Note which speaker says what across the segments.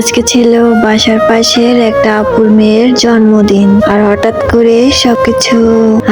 Speaker 1: আজকে ছিল বাসার পাশের একটা আপুর মেয়ের জন্মদিন। আর হঠাৎ করে সবকিছু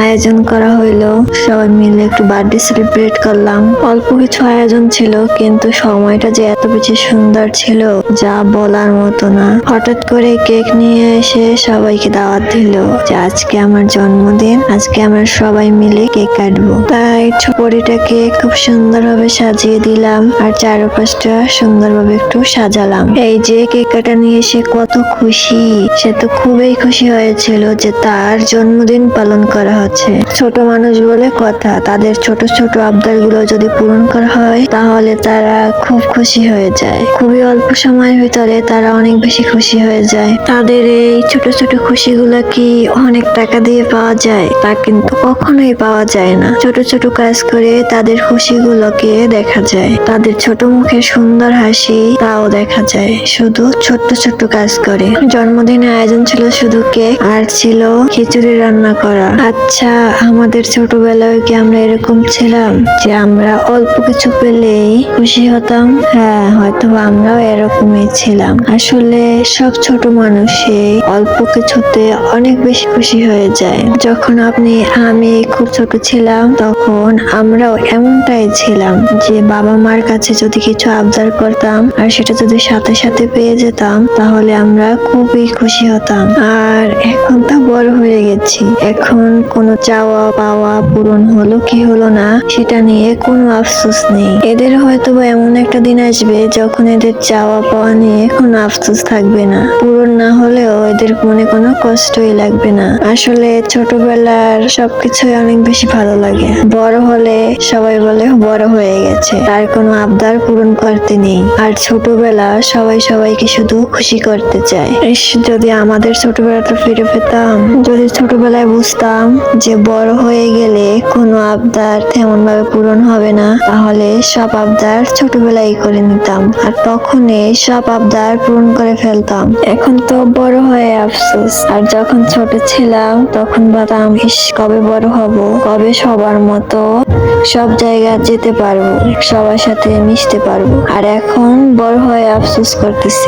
Speaker 1: আয়োজন করা হইল। সবাই মিলে একটু বার্থডে সেলিব্রেট করলাম। অল্প কিছু আয়োজন ছিল, কিন্তু সময়টা যে এত বেশি সুন্দর ছিল, যা বলার মতো না। হঠাৎ করে কেক নিয়ে এসে সবাইকে দাওয়াত দিল যে, আজকে আমার জন্মদিন, আজকে আমরা সবাই মিলে কেক কাটবো। তাই ছুপড়িটাকে খুব সুন্দরভাবে সাজিয়ে দিলাম, আর চারপাশটা সুন্দরভাবে একটু সাজালাম। এই যে কেক কাটা নিয়ে সে কত খুশি। সে তো খুবই খুশি হয়েছিল যে তার জন্মদিন পালন করা হচ্ছে। ছোট মানুষ বলে কথা, তাদের ছোট ছোট আবদারগুলো যদি পূরণ করা হয়, তাহলে তারা খুব খুশি হয়ে যায়। খুবই অল্প সময়ের ভিতরে তারা অনেক বেশি খুশি হয়ে যায়। তাদের এই ছোট ছোট খুশি খুশিগুলো কি অনেক টাকা দিয়ে পাওয়া যায়? তা কিন্তু কখনোই পাওয়া যায় না। ছোট ছোট কাজ করে তাদের খুশিগুলোকে দেখা যায়। তাদের ছোট মুখে সুন্দর হাসি তাও দেখা যায়। শুধু ছোট্ট ছোট্ট কাজ করে। জন্মদিনের আয়োজন ছিল শুধু কেক আর ছিল খিচুড়ি রান্না করা। আচ্ছা আমাদের ছোটবেলায় কি আমরা এরকম ছিলাম যে আমরা অল্প কিছু পেলেই খুশি হতাম? হ্যাঁ হয়তো আমরাও এরকমই ছিলাম। আসলে সব ছোট মানুষই অল্প কিছুতে অনেক বেশি খুশি হয়ে যায়। যখন আপনি, আমি খুব ছোট ছিলাম, তখন আমরাও এমনটাই ছিলাম যে বাবা মার কাছে যদি কিছু আবদার করতাম আর সেটা যদি সাথে সাথে পেয়ে যেতাম, তাহলে আমরা খুবই খুশি হতাম। আর এখন তো বড় হয়ে গেছি। এখন কোনো চাওয়া পাওয়া পূরণ হলো কি হলো না, সেটা নিয়ে কোনো আফসোস নেই। এদের হয়তো বা এমন একটা দিন আসবে যখন এদের চাওয়া পাওয়া নিয়ে কোনো আফসোস থাকবে না। পূরণ না হলেও এদের মনে কোনো কষ্টই লাগবে না। আসলে ছোটবেলার সবকিছুই অনেক বেশি ভালো লাগে। বড় হলে সবাই বলে বড় হয়ে গেছে। তার কোনো আবদার পূরণ করতে নেই। আর ছোটবেলা সবাই সবাই সবাইকে শুধু খুশি করতে চায়। ইস, যদি আমাদের ছোটবেলাটা ফিরে পেতাম যদি ছোটবেলায় বুঝতাম যে বড় হয়ে গেলে কোনো আবদার তেমন ভাবে পূরণ হবে না তাহলে সব আবদার ছোটবেলায় করে নিতাম আর তখনই সব আবদার পূরণ করে ফেলতাম। এখন তো বড় হয়ে আফসোস। আর যখন ছোট ছিলাম তখন ভাবতাম ইস কবে বড় হব? কবে সবার মতো সব জায়গা যেতে পারব? সবার সাথে মিশতে পারব? আর এখন বড় হয়ে আফসোস করতেছি।